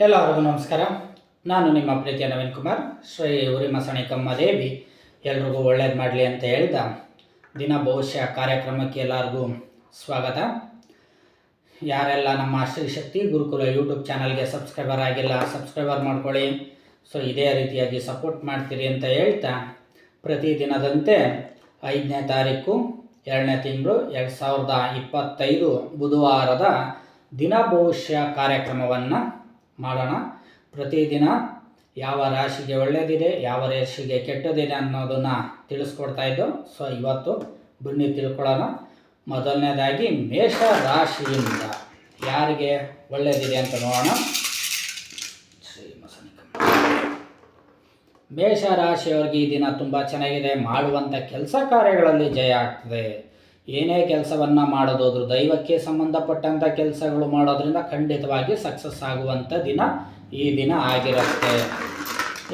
ಎಲ್ಲರಿಗೂ ನಮಸ್ಕಾರ. ನಾನು ನಿಮ್ಮ ಪ್ರೀತಿಯ ನವೀನ್ ಕುಮಾರ್. ಶ್ರೀ ಉರಿಮಸಣಿಕಮ್ಮ ದೇವಿ. ಎಲ್ರಿಗೂ ಒಳ್ಳೇದು ಮಾಡಲಿ ಅಂತ ಹೇಳಿದ ದಿನ ಭವಿಷ್ಯ ಕಾರ್ಯಕ್ರಮಕ್ಕೆ ಎಲ್ಲರಿಗೂ ಸ್ವಾಗತ. ಯಾರೆಲ್ಲ ನಮ್ಮ ಶ್ರೀ ಶಕ್ತಿ ಗುರುಕುಲ ಯೂಟ್ಯೂಬ್ ಚಾನಲ್ಗೆ ಸಬ್ಸ್ಕ್ರೈಬರ್ ಆಗಿಲ್ಲ, ಸಬ್ಸ್ಕ್ರೈಬರ್ ಮಾಡ್ಕೊಳ್ಳಿ. ಸೊ, ಇದೇ ರೀತಿಯಾಗಿ ಸಪೋರ್ಟ್ ಮಾಡ್ತೀರಿ ಅಂತ ಹೇಳ್ತಾ ಪ್ರತಿದಿನದಂತೆ ಐದನೇ ತಾರೀಕು, ಎರಡನೇ ತಿಂಗಳು, ಎರಡು ಸಾವಿರದ ಇಪ್ಪತ್ತೈದು ಬುಧವಾರದ ದಿನ ಭವಿಷ್ಯ ಕಾರ್ಯಕ್ರಮವನ್ನು ಮಾಡೋಣ. ಪ್ರತಿದಿನ ಯಾವ ರಾಶಿಗೆ ಒಳ್ಳೆಯದಿದೆ, ಯಾವ ರಾಶಿಗೆ ಕೆಟ್ಟದಿದೆ ಅನ್ನೋದನ್ನು ತಿಳಿಸ್ಕೊಡ್ತಾ ಇದ್ದು, ಸೊ ಇವತ್ತು ಬನ್ನಿ ತಿಳ್ಕೊಳ್ಳೋಣ. ಮೊದಲನೇದಾಗಿ ಮೇಷ ರಾಶಿಯಿಂದ ಯಾರಿಗೆ ಒಳ್ಳೆಯದಿದೆ ಅಂತ ನೋಡೋಣ. ಮೇಷ ರಾಶಿಯವರಿಗೆ ಈ ದಿನ ತುಂಬ ಚೆನ್ನಾಗಿದೆ. ಮಾಡುವಂಥ ಕೆಲಸ ಕಾರ್ಯಗಳಲ್ಲಿ ಜಯ ಆಗ್ತದೆ. ಏನೇ ಕೆಲಸವನ್ನು ಮಾಡೋದಾದ್ರು, ದೈವಕ್ಕೆ ಸಂಬಂಧಪಟ್ಟಂಥ ಕೆಲಸಗಳು ಮಾಡೋದ್ರಿಂದ ಖಂಡಿತವಾಗಿ ಸಕ್ಸಸ್ ಆಗುವಂಥ ದಿನ ಈ ದಿನ ಆಗಿರುತ್ತೆ.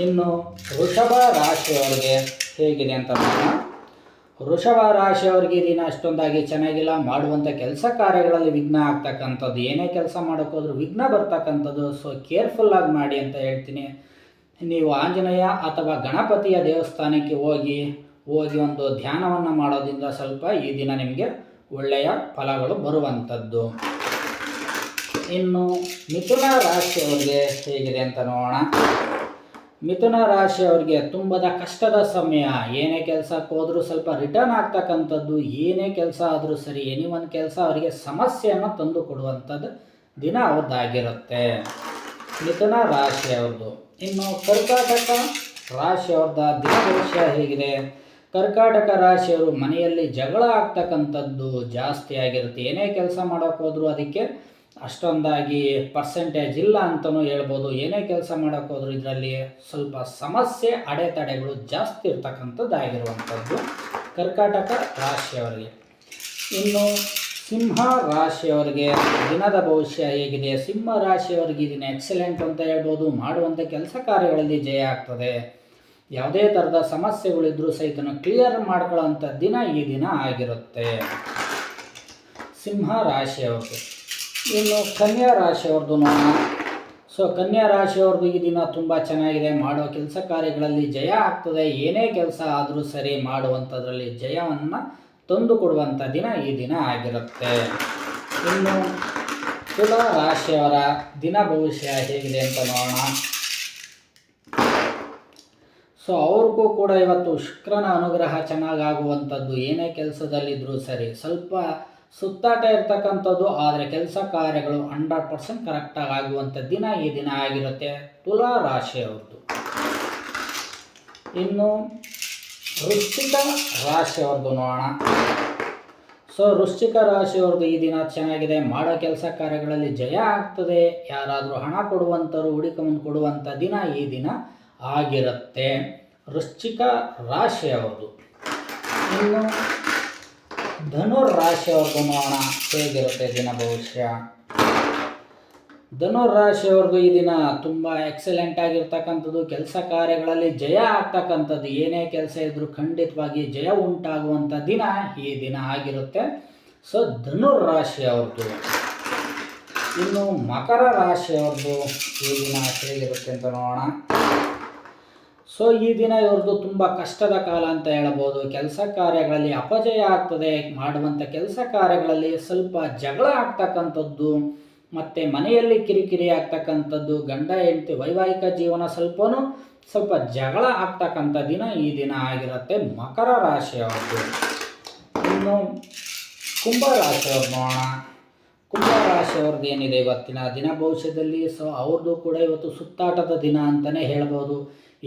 ಇನ್ನು ವೃಷಭ ರಾಶಿಯವರಿಗೆ ಹೇಗಿದೆ ಅಂತ ನೋಡೋಣ. ವೃಷಭ ರಾಶಿಯವರಿಗೆ ದಿನ ಅಷ್ಟೊಂದಾಗಿ ಚೆನ್ನಾಗಿಲ್ಲ. ಮಾಡುವಂಥ ಕೆಲಸ ಕಾರ್ಯಗಳಲ್ಲಿ ವಿಘ್ನ ಆಗ್ತಕ್ಕಂಥದ್ದು, ಏನೇ ಕೆಲಸ ಮಾಡೋಕ್ಕೋದ್ರೂ ವಿಘ್ನ ಬರ್ತಕ್ಕಂಥದ್ದು ಸೊ ಕೇರ್ಫುಲ್ಲಾಗಿ ಮಾಡಿ ಅಂತ ಹೇಳ್ತೀನಿ. ನೀವು ಆಂಜನೇಯ ಅಥವಾ ಗಣಪತಿಯ ದೇವಸ್ಥಾನಕ್ಕೆ ಹೋಗಿ ಹೋಗಿ ಒಂದು ಧ್ಯಾನವನ್ನು ಮಾಡೋದ್ರಿಂದ ಸ್ವಲ್ಪ ಈ ದಿನ ನಿಮಗೆ ಒಳ್ಳೆಯ ಫಲಗಳು ಬರುವಂಥದ್ದು. ಇನ್ನು ಮಿಥುನ ರಾಶಿಯವರಿಗೆ ಹೇಗಿದೆ ಅಂತ ನೋಡೋಣ. ಮಿಥುನ ರಾಶಿಯವರಿಗೆ ತುಂಬದ ಕಷ್ಟದ ಸಮಯ, ಏನೇ ಕೆಲಸಕ್ಕೆ ಹೋದರೂ ಸ್ವಲ್ಪ ರಿಟರ್ನ್ ಆಗ್ತಕ್ಕಂಥದ್ದು, ಏನೇ ಕೆಲಸ ಆದರೂ ಸರಿ ಎನಿ ಒಂದು ಕೆಲಸ ಅವರಿಗೆ ಸಮಸ್ಯೆಯನ್ನು ತಂದು ಕೊಡುವಂಥದ್ದು ದಿನ ಅವ್ರದ್ದಾಗಿರುತ್ತೆ. ಮಿಥುನ ರಾಶಿಯವ್ರದ್ದು. ಇನ್ನು ಕರ್ಕಾಟಕ ರಾಶಿಯವ್ರದ ದಿನ ಭವಿಷ್ಯ ಹೇಗಿದೆ. ಕರ್ಕಾಟಕ ರಾಶಿಯವರು ಮನೆಯಲ್ಲಿ ಜಗಳ ಆಗ್ತಕ್ಕಂಥದ್ದು ಜಾಸ್ತಿ ಆಗಿರುತ್ತೆ. ಏನೇ ಕೆಲಸ ಮಾಡೋಕೆ ಅದಕ್ಕೆ ಅಷ್ಟೊಂದಾಗಿ ಪರ್ಸೆಂಟೇಜ್ ಇಲ್ಲ ಅಂತಲೂ ಹೇಳ್ಬೋದು. ಏನೇ ಕೆಲಸ ಮಾಡೋಕೆ ಇದರಲ್ಲಿ ಸ್ವಲ್ಪ ಸಮಸ್ಯೆ, ಅಡೆತಡೆಗಳು ಜಾಸ್ತಿ ಇರ್ತಕ್ಕಂಥದ್ದು ಆಗಿರುವಂಥದ್ದು ಕರ್ಕಾಟಕ ರಾಶಿಯವರಿಗೆ. ಇನ್ನು ಸಿಂಹ ರಾಶಿಯವರಿಗೆ ದಿನದ ಭವಿಷ್ಯ ಹೇಗಿದೆ? ಸಿಂಹ ರಾಶಿಯವರಿಗೆ ಇದನ್ನು ಎಕ್ಸಲೆಂಟ್ ಅಂತ ಹೇಳ್ಬೋದು. ಮಾಡುವಂಥ ಕೆಲಸ ಕಾರ್ಯಗಳಲ್ಲಿ ಜಯ ಆಗ್ತದೆ. ಯಾವುದೇ ಥರದ ಸಮಸ್ಯೆಗಳಿದ್ರೂ ಸಹಿತ ಕ್ಲಿಯರ್ ಮಾಡ್ಕೊಳ್ಳೋಂಥ ದಿನ ಈ ದಿನ ಆಗಿರುತ್ತೆ. ಸಿಂಹ ರಾಶಿಯವ್ರದ್ದು. ಇನ್ನು ಕನ್ಯಾ ರಾಶಿಯವ್ರದ್ದು ನೋಡೋಣ. ಸೊ ಕನ್ಯಾ ರಾಶಿಯವ್ರದ್ದು ಈ ದಿನ ತುಂಬ ಚೆನ್ನಾಗಿದೆ. ಮಾಡೋ ಕೆಲಸ ಕಾರ್ಯಗಳಲ್ಲಿ ಜಯ ಆಗ್ತದೆ. ಏನೇ ಕೆಲಸ ಆದರೂ ಸರಿ ಮಾಡುವಂಥದ್ರಲ್ಲಿ ಜಯವನ್ನು ತಂದು ಕೊಡುವಂಥ ದಿನ ಈ ದಿನ ಆಗಿರುತ್ತೆ. ಇನ್ನು ತುಲಾ ರಾಶಿಯವರ ದಿನ ಭವಿಷ್ಯ ಹೇಗಿದೆ ಅಂತ ನೋಡೋಣ. ಸೊ ಅವ್ರಿಗೂ ಕೂಡ ಇವತ್ತು ಶುಕ್ರನ ಅನುಗ್ರಹ ಚೆನ್ನಾಗಾಗುವಂಥದ್ದು ಏನೇ ಕೆಲಸದಲ್ಲಿದ್ದರೂ ಸರಿ. ಸ್ವಲ್ಪ ಸುತ್ತಾಟ ಇರ್ತಕ್ಕಂಥದ್ದು, ಆದರೆ ಕೆಲಸ ಕಾರ್ಯಗಳು ಹಂಡ್ರೆಡ್ ಪರ್ಸೆಂಟ್ ಕರೆಕ್ಟಾಗಿ ಆಗುವಂಥ ದಿನ ಈ ದಿನ ಆಗಿರುತ್ತೆ ತುಲಾ ರಾಶಿಯವ್ರದ್ದು. ಇನ್ನು ವೃಶ್ಚಿಕ ರಾಶಿಯವ್ರದ್ದು ನೋಡೋಣ. ಸೊ ವೃಶ್ಚಿಕ ರಾಶಿಯವ್ರದ್ದು ಈ ದಿನ ಚೆನ್ನಾಗಿದೆ. ಮಾಡೋ ಕೆಲಸ ಕಾರ್ಯಗಳಲ್ಲಿ ಜಯ ಆಗ್ತದೆ. ಯಾರಾದರೂ ಹಣ ಕೊಡುವಂಥವ್ರು ಹುಡುಕೊಂಬಂದು ಕೊಡುವಂಥ ದಿನ ಈ ದಿನ ಆಗಿರುತ್ತೆ. ವೃಶ್ಚಿಕ ರಾಶಿಯವ್ರದ್ದು ಇನ್ನು ಧನುರ್ ರಾಶಿಯವ್ರದ್ದು ನೋಡೋಣ ಹೇಗಿರುತ್ತೆ ದಿನ ಭವಿಷ್ಯ? ಧನುರ್ ಈ ದಿನ ತುಂಬ ಎಕ್ಸಲೆಂಟ್ ಆಗಿರ್ತಕ್ಕಂಥದ್ದು. ಕೆಲಸ ಕಾರ್ಯಗಳಲ್ಲಿ ಜಯ ಆಗ್ತಕ್ಕಂಥದ್ದು. ಏನೇ ಕೆಲಸ ಇದ್ರೂ ಖಂಡಿತವಾಗಿ ಜಯ ಉಂಟಾಗುವಂಥ ದಿನ ಈ ದಿನ ಆಗಿರುತ್ತೆ. ಸೊ ಧನುರ್ ರಾಶಿಯವ್ರದ್ದು ಇನ್ನು ಮಕರ ರಾಶಿಯವ್ರದ್ದು ಈ ದಿನ ಹೇಗಿರುತ್ತೆ ಅಂತ ನೋಡೋಣ. ಸೊ ಈ ದಿನ ಇವ್ರದ್ದು ತುಂಬ ಕಷ್ಟದ ಕಾಲ ಅಂತ ಹೇಳ್ಬೋದು. ಕೆಲಸ ಕಾರ್ಯಗಳಲ್ಲಿ ಅಪಜಯ ಆಗ್ತದೆ. ಮಾಡುವಂಥ ಕೆಲಸ ಕಾರ್ಯಗಳಲ್ಲಿ ಸ್ವಲ್ಪ ಜಗಳ ಆಗ್ತಕ್ಕಂಥದ್ದು, ಮತ್ತು ಮನೆಯಲ್ಲಿ ಕಿರಿಕಿರಿ ಆಗ್ತಕ್ಕಂಥದ್ದು, ಗಂಡ, ಹೆಂಡತಿ, ವೈವಾಹಿಕ ಜೀವನ ಸ್ವಲ್ಪನೂ ಸ್ವಲ್ಪ ಜಗಳ ಆಗ್ತಕ್ಕಂಥ ದಿನ ಈ ದಿನ ಆಗಿರುತ್ತೆ. ಮಕರ ರಾಶಿಯವ್ರದ್ದು. ಇನ್ನು ಕುಂಭ ರಾಶಿಯವ್ರು ನೋಡೋಣ. ಕುಂಭ ರಾಶಿಯವ್ರದ್ದು ಏನಿದೆ ಇವತ್ತಿನ ದಿನ ಭವಿಷ್ಯದಲ್ಲಿ? ಸೊ ಅವ್ರದ್ದು ಕೂಡ ಇವತ್ತು ಸುತ್ತಾಟದ ದಿನ ಅಂತಲೇ ಹೇಳ್ಬೋದು.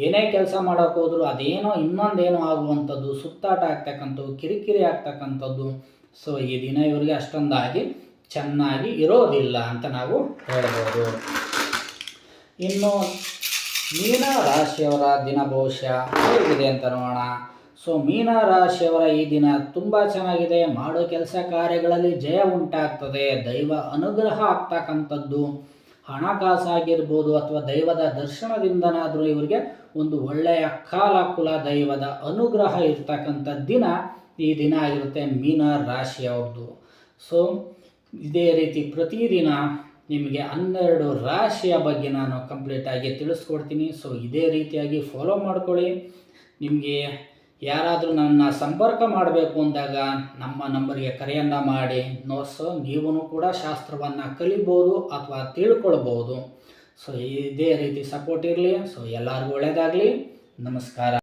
ಏನೇ ಕೆಲಸ ಮಾಡೋಕೆ ಹೋದ್ರು ಅದೇನೋ ಇನ್ನೊಂದೇನೋ ಆಗುವಂಥದ್ದು, ಸುತ್ತಾಟ ಆಗ್ತಕ್ಕಂಥದ್ದು, ಕಿರಿಕಿರಿ ಆಗ್ತಕ್ಕಂಥದ್ದು. ಸೊ ಈ ದಿನ ಇವರಿಗೆ ಅಷ್ಟೊಂದಾಗಿ ಚೆನ್ನಾಗಿ ಇರೋದಿಲ್ಲ ಅಂತ ನಾವು ಹೇಳ್ಬೋದು. ಇನ್ನು ಮೀನ ರಾಶಿಯವರ ದಿನ ಭವಿಷ್ಯ ಹೇಗಿದೆ ಅಂತ ನೋಡೋಣ. ಸೊ ಮೀನ ರಾಶಿಯವರ ಈ ದಿನ ತುಂಬ ಚೆನ್ನಾಗಿದೆ. ಮಾಡೋ ಕೆಲಸ ಕಾರ್ಯಗಳಲ್ಲಿ ಜಯ ಉಂಟಾಗ್ತದೆ. ದೈವ ಅನುಗ್ರಹ ಆಗ್ತಕ್ಕಂಥದ್ದು. ಹಣಕಾಸಾಗಿರ್ಬೋದು ಅಥವಾ ದೈವದ ದರ್ಶನದಿಂದನಾದರೂ ಇವರಿಗೆ ಒಂದು ಒಳ್ಳೆಯ ಕಾಲ ಕುಲ ದೈವದ ಅನುಗ್ರಹ ಇರ್ತಕ್ಕಂಥ ದಿನ ಈ ದಿನ ಆಗಿರುತ್ತೆ ಮೀನ ರಾಶಿಯವ್ರದ್ದು. ಸೊ ಇದೇ ರೀತಿ ಪ್ರತಿದಿನ ನಿಮಗೆ ಹನ್ನೆರಡು ರಾಶಿಯ ಬಗ್ಗೆ ನಾನು ಕಂಪ್ಲೀಟಾಗಿ ತಿಳಿಸ್ಕೊಡ್ತೀನಿ. ಸೊ ಇದೇ ರೀತಿಯಾಗಿ ಫಾಲೋ ಮಾಡ್ಕೊಳ್ಳಿ. ನಿಮಗೆ ಯಾರಾದರೂ ನನ್ನ ಸಂಪರ್ಕ ಮಾಡಬೇಕು ಅಂದಾಗ ನಮ್ಮ ನಂಬರ್ಗೆ ಕರೆಯನ್ನು ಮಾಡಿ. ನೋ ಸೊ ನೀವು ಕೂಡ ಶಾಸ್ತ್ರವನ್ನು ಕಲಿಬೋದು ಅಥವಾ ತಿಳ್ಕೊಳ್ಬೋದು. ಸೊ ಇದೇ ರೀತಿ ಸಪೋರ್ಟ್ ಇರಲಿ. ಸೊ ಎಲ್ಲರಿಗೂ ಒಳ್ಳೆಯದಾಗಲಿ ನಮಸ್ಕಾರ.